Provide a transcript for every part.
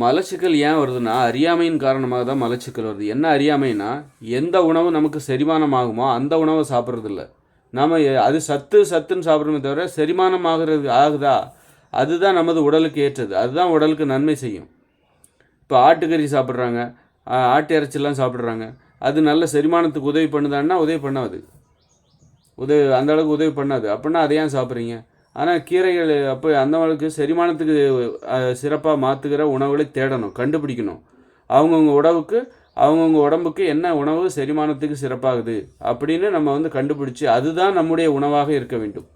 மலச்சிக்கல் ஏன் வருதுன்னா அறியாமையின் காரணமாக தான் மலச்சிக்கல் வருது. என்ன அறியாமைனா எந்த உணவு நமக்கு செரிமானம் ஆகுமோ அந்த உணவை சாப்பிட்றதில்ல. நாம் அது சத்து சத்துன்னு சாப்பிட்றோமே தவிர செரிமானம் ஆகிறது ஆகுதா? அதுதான் நமது உடலுக்கு ஏற்றது. அதுதான் உடலுக்கு நன்மை செய்யும். இப்போ ஆட்டுக்கறி சாப்பிட்றாங்க. ஆட்டு இறைச்சிலாம் சாப்பிட்றாங்க. அது நல்ல செரிமானத்துக்கு உதவி பண்ணுதான்னா உதவி பண்ணாது. உதவி அந்தளவுக்கு உதவி பண்ணாது. அப்படின்னா அதை ஏன் சாப்பிட்றீங்க? ஆனால் கீரைகள் அப்போ அந்தவளுக்கு செரிமானத்துக்கு சிறப்பாக மாற்றுகிற உணவுகளை தேடணும் கண்டுபிடிக்கணும். அவங்கவுங்க உடவுக்கு அவங்கவுங்க உடம்புக்கு என்ன உணவு செரிமானத்துக்கு சிறப்பாகுது அப்படின்னு நம்ம வந்து கண்டுபிடிச்சி அதுதான் நம்முடைய உணவாக இருக்க வேண்டும்.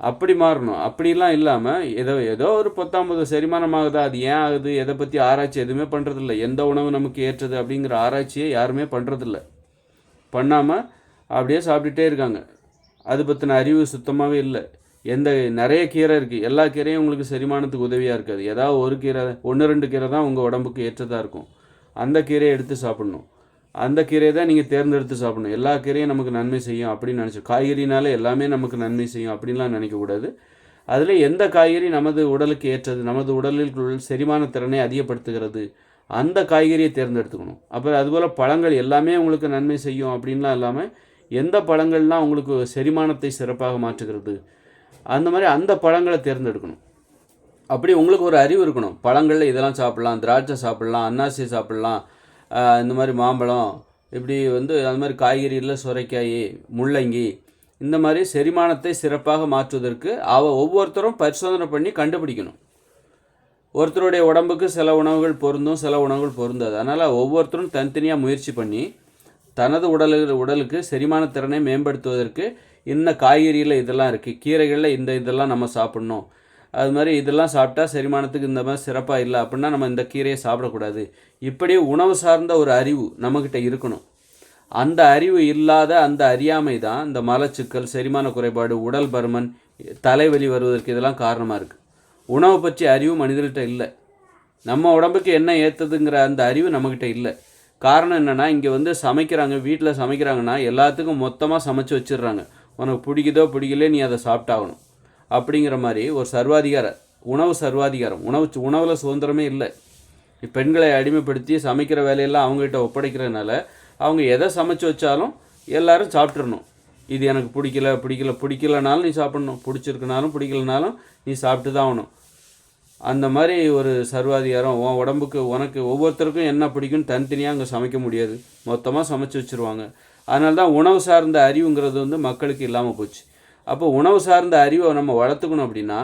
அப்படி மாறணும். அப்படிலாம் இல்லாமல் ஏதோ ஏதோ ஒரு பத்தாம்பது செரிமானம் ஆகுதா அது ஏன் ஆகுது எதை பற்றி ஆராய்ச்சி எதுவுமே பண்ணுறதில்ல எந்த உணவு நமக்கு ஏற்றது அப்படிங்கிற ஆராய்ச்சியை யாருமே பண்ணுறதில்ல பண்ணாமல் அப்படியே சாப்பிட்டுட்டே இருக்காங்க. அது பற்றின அறிவு சுத்தமாகவே இல்லை. எந்த நிறைய கீரை இருக்குது எல்லா கீரையும் உங்களுக்கு செரிமானத்துக்கு உதவியாக இருக்காது. ஏதாவது ஒரு கீரை ஒன்று ரெண்டு கீரை தான் உங்கள் உடம்புக்கு ஏற்றதாக இருக்கும். அந்த கீரையை எடுத்து சாப்பிடணும். அந்த கீரையை தான் நீங்கள் தேர்ந்தெடுத்து சாப்பிடணும். எல்லா கீரையும் நமக்கு நன்மை செய்யும் அப்படின்னு நினச்சி காய்கறினால எல்லாமே நமக்கு நன்மை செய்யும் அப்படின்லாம் நினைக்கக்கூடாது. அதில் எந்த காய்கறி நமது உடலுக்கு ஏற்றது நமது உடலில் செரிமான திறனை அதிகப்படுத்துகிறது அந்த காய்கறியை தேர்ந்தெடுத்துக்கணும். அப்புறம் அதுபோல் பழங்கள் எல்லாமே உங்களுக்கு நன்மை செய்யும் அப்படின்லாம் இல்லாமல் எந்த பழங்கள்லாம் உங்களுக்கு செரிமானத்தை சிறப்பாக மாற்றுகிறது அந்த மாதிரி அந்த பழங்களை தேர்ந்தெடுக்கணும். அப்படி உங்களுக்கு ஒரு அறிவு இருக்கணும். பழங்களில் இதெல்லாம் சாப்பிட்லாம் திராட்சை சாப்பிட்லாம் அன்னாசி சாப்பிட்லாம் இந்த மாதிரி மாம்பழம் இப்படி வந்து அந்த மாதிரி காய்கறியில் சுரைக்காய் முள்ளங்கி இந்த மாதிரி செரிமானத்தை சிறப்பாக மாற்றுவதற்கு அவ ஒவ்வொருத்தரும் பரிசோதனை பண்ணி கண்டுபிடிக்கணும். ஒருத்தருடைய உடம்புக்கு சில உணவுகள் பொருந்தும் சில உணவுகள் பொருந்தாது. அதனால் ஒவ்வொருத்தரும் தனித்தனியாக முயற்சி பண்ணி தனது உடலு உடலுக்கு செரிமான திறனை மேம்படுத்துவதற்கு என்ன காய்கறியில் இதெல்லாம் இருக்குது கீரைகளில் இந்த இதெல்லாம் நம்ம சாப்பிட்ணும். அது மாதிரி இதெல்லாம் சாப்பிட்டா செரிமானத்துக்கு இந்த மாதிரி சிறப்பாக இல்லை அப்படின்னா நம்ம இந்த கீரையை சாப்பிடக்கூடாது. இப்படி உணவு சார்ந்த ஒரு அறிவு நம்மக்கிட்ட இருக்கணும். அந்த அறிவு இல்லாத அந்த அறியாமை தான் இந்த மலச்சிக்கல் செரிமான குறைபாடு உடல் பருமன் தலைவலி வருவதற்கு இதெல்லாம் காரணமாக இருக்குது உணவை பற்றி அறிவு மனிதர்கிட்ட இல்லை. நம்ம உடம்புக்கு என்ன ஏற்றுதுங்கிற அந்த அறிவு நம்மக்கிட்ட இல்லை. காரணம் என்னென்னா இங்கே வந்து சமைக்கிறாங்க வீட்டில் சமைக்கிறாங்கன்னா எல்லாத்துக்கும் மொத்தமாக சமைச்சு வச்சிடுறாங்க. உனக்கு பிடிக்குதோ பிடிக்கலையே நீ அதை சாப்பிட்டாகணும். அப்படிங்கிற மாதிரி ஒரு சர்வாதிகார உணவு சர்வாதிகாரம். உணவு உணவில் சுதந்திரமே இல்லை. பெண்களை அடிமைப்படுத்தி சமைக்கிற வேலையெல்லாம் அவங்ககிட்ட ஒப்படைக்கிறதுனால அவங்க எதை சமைச்சு வச்சாலும் எல்லாரும் சாப்பிட்றணும் இது எனக்கு பிடிக்கல பிடிக்கல பிடிக்கலனாலும் நீ சாப்பிட்ணும். பிடிச்சிருக்குனாலும் பிடிக்கலனாலும் நீ சாப்பிட்டு தான் ஆகணும். அந்த மாதிரி ஒரு சர்வாதிகாரம் உன் உடம்புக்கு உனக்கு ஒவ்வொருத்தருக்கும் என்ன பிடிக்கும்னு தனித்தனியாக அங்கே சமைக்க முடியாது. மொத்தமாக சமைச்சு வச்சுருவாங்க. அதனால தான் உணவு சார்ந்த அறிவுங்கிறது வந்து மக்களுக்கு இல்லாமல் போச்சு. அப்போ உணவு சார்ந்த அறிவை நம்ம வளர்த்துக்கணும் அப்படின்னா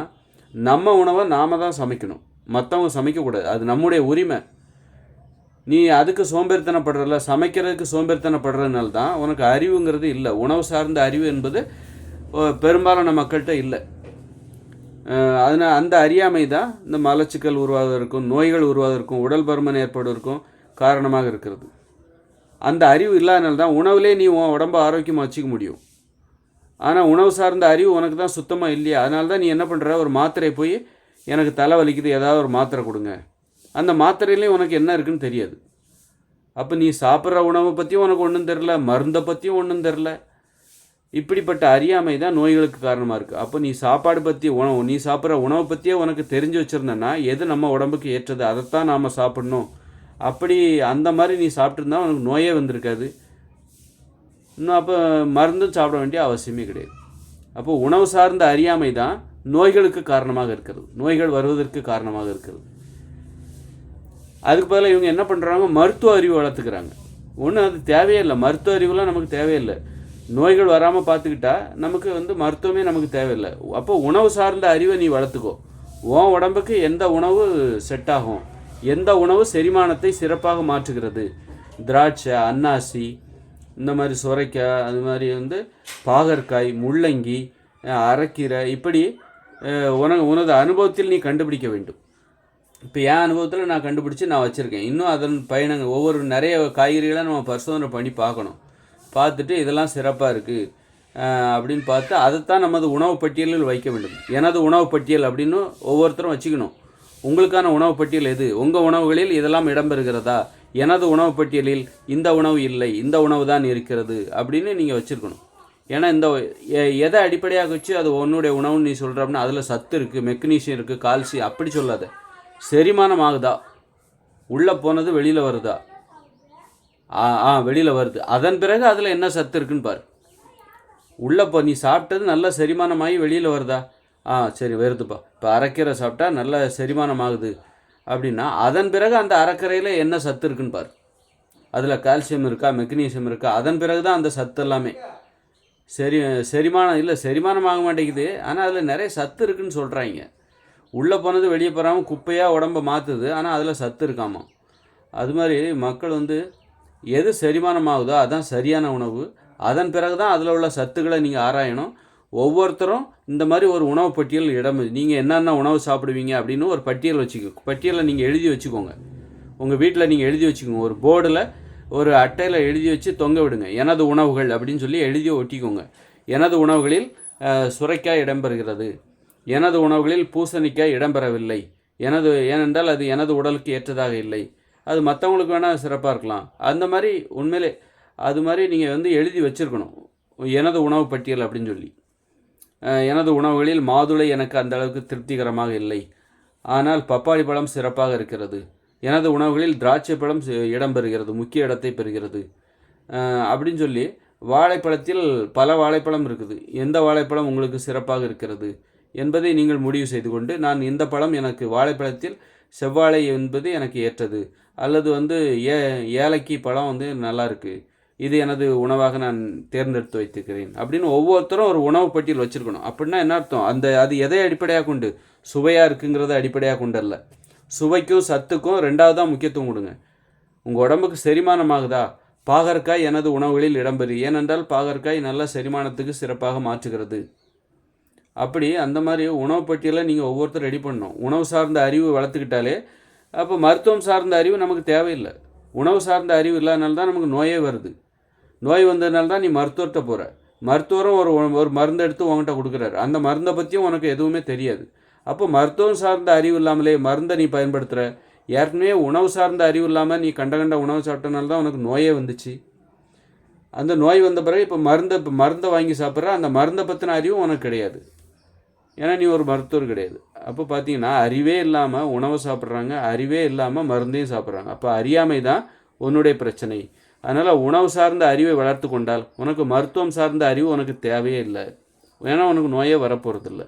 நம்ம உணவை நாம தான் சமைக்கணும். மற்றவங்க சமைக்கக்கூடாது அது நம்முடைய உரிமை. நீ அதுக்கு சோம்பேறித்தனப்படுறல சமைக்கிறதுக்கு சோம்பேறித்தனப்படுறதுனால தான் உனக்கு அறிவுங்கிறது இல்லை. உணவு சார்ந்த அறிவு என்பது பெரும்பாலான மக்கள்கிட்ட இல்லை. அதனால் அந்த அறியாமை தான் இந்த மலச்சிக்கல் உருவாவதற்கும் நோய்கள் உருவாவதற்கும் உடல் பருமன் ஏற்படுவதற்கும் காரணமாக இருக்கிறது. அந்த அறிவு இல்லாதனால தான் உணவுலே நீ உன் உடம்ப ஆரோக்கியமாக வச்சுக்க முடியும். ஆனால் உணவு சார்ந்த அறிவு உனக்கு தான் சுத்தமாக இல்லையா? அதனால தான் நீ என்ன பண்ணுற ஒரு மாத்திரை போய் எனக்கு தலை வலிக்குது ஏதாவது ஒரு மாத்திரை கொடுங்க. அந்த மாத்திரையிலையும் உனக்கு என்ன இருக்குன்னு தெரியாது. அப்போ நீ சாப்பிட்ற உணவை பற்றியும் உனக்கு ஒன்றும் தெரில மருந்தை பற்றியும் ஒன்றும் தெரில இப்படிப்பட்ட அறியாமை தான் நோய்களுக்கு காரணமாக இருக்குது அப்போ நீ சாப்பாடு பற்றி உணவு நீ சாப்பிட்ற உணவை பற்றியே உனக்கு தெரிஞ்சு வச்சுருந்தேன்னா எது நம்ம உடம்புக்கு ஏற்றது? அதைத்தான் நாம் சாப்பிட்ணும். அப்படி அந்த மாதிரி நீ சாப்பிட்ருந்தா உனக்கு நோயே வந்திருக்காது. இன்னும் அப்போ மருந்தும் சாப்பிட வேண்டிய அவசியமே கிடையாது. அப்போ உணவு சார்ந்த அறியாமை தான் நோய்களுக்கு காரணமாக இருக்கிறது. நோய்கள் வருவதற்கு காரணமாக இருக்கிறது. அதுக்கு பதிலாக இவங்க என்ன பண்ணுறாங்க மருத்துவ அறிவு வளர்த்துக்கிறாங்க. ஒன்றும் அது தேவையே இல்லை. மருத்துவ அறிவுலாம் நமக்கு தேவையில்லை நோய்கள் வராமல் பார்த்துக்கிட்டா நமக்கு வந்து மருத்துவமே நமக்கு தேவையில்லை. அப்போ உணவு சார்ந்த அறிவை நீ வளர்த்துக்கோ. உன் உடம்புக்கு எந்த உணவு செட் ஆகும்? எந்த உணவு செரிமானத்தை சிறப்பாக மாற்றுகிறது? திராட்சை அன்னாசி இந்த மாதிரி சுரைக்காய் அது மாதிரி வந்து பாகற்காய் முள்ளங்கி அரைக்கீரை இப்படி உன உனது அனுபவத்தில் நீ கண்டுபிடிக்க வேண்டும். இப்போ என் அனுபவத்தில் நான் கண்டுபிடிச்சி நான் வச்சுருக்கேன். இன்னும் அதன் பயணங்கள் ஒவ்வொரு நிறைய காய்கறிகளை நம்ம பரிசோதனை பண்ணி பார்க்கணும். பார்த்துட்டு இதெல்லாம் சிறப்பாக இருக்குது அப்படின்னு பார்த்து அதைத்தான் நமது உணவு பட்டியலில் வைக்க வேண்டும். எனது உணவு பட்டியல் அப்படின்னு ஒவ்வொருத்தரும் வச்சுக்கணும். உங்களுக்கான உணவு பட்டியல் எது? உங்கள் உணவுகளில் இதெல்லாம் இடம்பெறுகிறதா? எனது உணவு பட்டியலில் இந்த உணவு இல்லை இந்த உணவு தான் இருக்கிறது அப்படின்னு நீங்கள் வச்சுருக்கணும். ஏன்னா இந்த எதை அடிப்படையாக வச்சு அது உன்னுடைய உணவுன்னு நீ சொல்கிற அப்படின்னா அதில் சத்து இருக்குது மெக்னீஷியம் இருக்குது கால்சியம் அப்படி சொல்லாத. செரிமானம் ஆகுதா? உள்ளே போனது வெளியில் வருதா? ஆ ஆ வெளியில் வருது. அதன் பிறகு அதில் என்ன சத்து இருக்குன்னு பாரு. உள்ளே போ நீ சாப்பிட்டது நல்லா செரிமானமாகி வெளியில் வருதா? ஆ சரி வருதுப்பா இப்போ அரைக்கீரை சாப்பிட்டா நல்ல செரிமானம் ஆகுது அப்படின்னா அதன் பிறகு அந்த அரைக்கரையில் என்ன சத்து இருக்குன்னு பாரு. அதில் கால்சியம் இருக்கா மெக்னீசியம் இருக்கா அதன் பிறகு தான் அந்த சத்து எல்லாமே. சரி செரிமானம் இல்லை செரிமானம் ஆக மாட்டேங்குது. ஆனால் அதில் நிறைய சத்து இருக்குன்னு சொல்கிறாங்க உள்ளே போனது வெளியே போகாமல் குப்பையாக உடம்ப மாற்றுது ஆனால் அதில் சத்து இருக்காமா. அது மாதிரி மக்கள் வந்து எது செரிமானம் ஆகுதோ அதுதான் சரியான உணவு. அதன் பிறகு தான் அதில் உள்ள சத்துக்களை நீங்கள் ஆராயணும். ஒவ்வொருத்தரும் இந்த மாதிரி ஒரு உணவு பட்டியல் இடம் நீங்கள் என்னென்ன உணவு சாப்பிடுவீங்க அப்படின்னு ஒரு பட்டியல் வச்சுக்கோ பட்டியலை நீங்கள் எழுதி வச்சுக்கோங்க. உங்கள் வீட்டில் நீங்கள் எழுதி வச்சுக்கோங்க. ஒரு போர்டில் ஒரு அட்டையில் எழுதி வச்சு தொங்க விடுங்க. எனது உணவுகள் அப்படின்னு சொல்லி எழுதி ஒட்டிக்கோங்க. எனது உணவுகளில் சுரைக்காய் இடம்பெறுகிறது. எனது உணவுகளில் பூசணிக்காய் இடம்பெறவில்லை. எனது ஏனென்றால் அது எனது உடலுக்கு ஏற்றதாக இல்லை. அது மற்றவங்களுக்கு வேணால் சிறப்பாக இருக்கலாம். அந்த மாதிரி உண்மையிலே அது மாதிரி நீங்கள் வந்து எழுதி வச்சுருக்கணும். எனது உணவு பட்டியல் அப்படின்னு சொல்லி. எனது உணவுகளில் மாதுளை எனக்கு அந்த அளவுக்கு திருப்திகரமாக இல்லை. ஆனால் பப்பாளி பழம் சிறப்பாக இருக்கிறது. எனது உணவுகளில் திராட்சை பழம் இடம் பெறுகிறது முக்கிய இடத்தை பெறுகிறது. அப்படின்னு சொல்லி வாழைப்பழத்தில் பல வாழைப்பழம் இருக்குது. எந்த வாழைப்பழம் உங்களுக்கு சிறப்பாக இருக்கிறது என்பதை நீங்கள் முடிவு செய்து கொண்டு நான் இந்த பழம் எனக்கு வாழைப்பழத்தில் செவ்வாழை என்பது எனக்கு ஏற்றது. அல்லது வந்து ஏ ஏலக்கி பழம் வந்து நல்லா இருக்குது இது எனது உணவாக நான் தேர்ந்தெடுத்து வைத்திருக்கிறேன். அப்படின்னு ஒவ்வொருத்தரும் ஒரு உணவு பட்டியல் வச்சுருக்கணும். அப்படின்னா என்ன அர்த்தம்? அந்த அது எதை அடிப்படையாக கொண்டு சுவையாக இருக்குங்கிறத அடிப்படையாக கொண்டல்ல சுவைக்கும் சத்துக்கும் ரெண்டாவதாக முக்கியத்துவம் கொடுங்க. உங்கள் உடம்புக்கு செரிமானமாகுதா? பாகற்காய் எனது உணவுகளில் இடம்பெறு. ஏனென்றால் பாகற்காய் நல்ல செரிமானத்துக்கு சிறப்பாக மாற்றுகிறது. அப்படி அந்த மாதிரி உணவு பட்டியலை நீங்கள் ஒவ்வொருத்தரும் ரெடி பண்ணணும். உணவு சார்ந்த அறிவு வளர்த்துக்கிட்டாலே அப்போ மருத்துவம் சார்ந்த அறிவு நமக்கு தேவையில்லை. உணவு சார்ந்த அறிவு இல்லாதனால தான் நமக்கு நோயே வருது. நோய் வந்ததுனால தான் நீ மருத்துவர்கிட்ட போகிற மருத்துவரும் ஒரு ஒரு மருந்து எடுத்து உங்ககிட்ட கொடுக்குறாரு. அந்த மருந்தை பற்றியும் உனக்கு எதுவுமே தெரியாது. அப்போ மருத்துவம் சார்ந்த அறிவு இல்லாமலே மருந்தை நீ பயன்படுத்துகிற ஏற்கனவே உணவு சார்ந்த அறிவு இல்லாமல் நீ கண்ட கண்ட உணவு சாப்பிட்டனால தான் உனக்கு நோயே வந்துச்சு. அந்த நோய் வந்த பிறகு இப்போ மருந்தை இப்போ மருந்தை வாங்கி சாப்பிட்ற அந்த மருந்தை பற்றின அறிவும் உனக்கு கிடையாது. ஏன்னா நீ ஒரு மருத்துவர் கிடையாது. அப்போ பார்த்தீங்கன்னா அறிவே இல்லாமல் உணவு சாப்பிட்றாங்க அறிவே இல்லாமல் மருந்தையும் சாப்பிட்றாங்க. அப்போ அறியாமை தான் உன்னுடைய பிரச்சனை. அதனால் உணவு சார்ந்த அறிவை வளர்த்து கொண்டால் உனக்கு மருத்துவம் சார்ந்த அறிவு உனக்கு தேவையே இல்லை. ஏன்னா உனக்கு நோயே வரப்போகிறதில்ல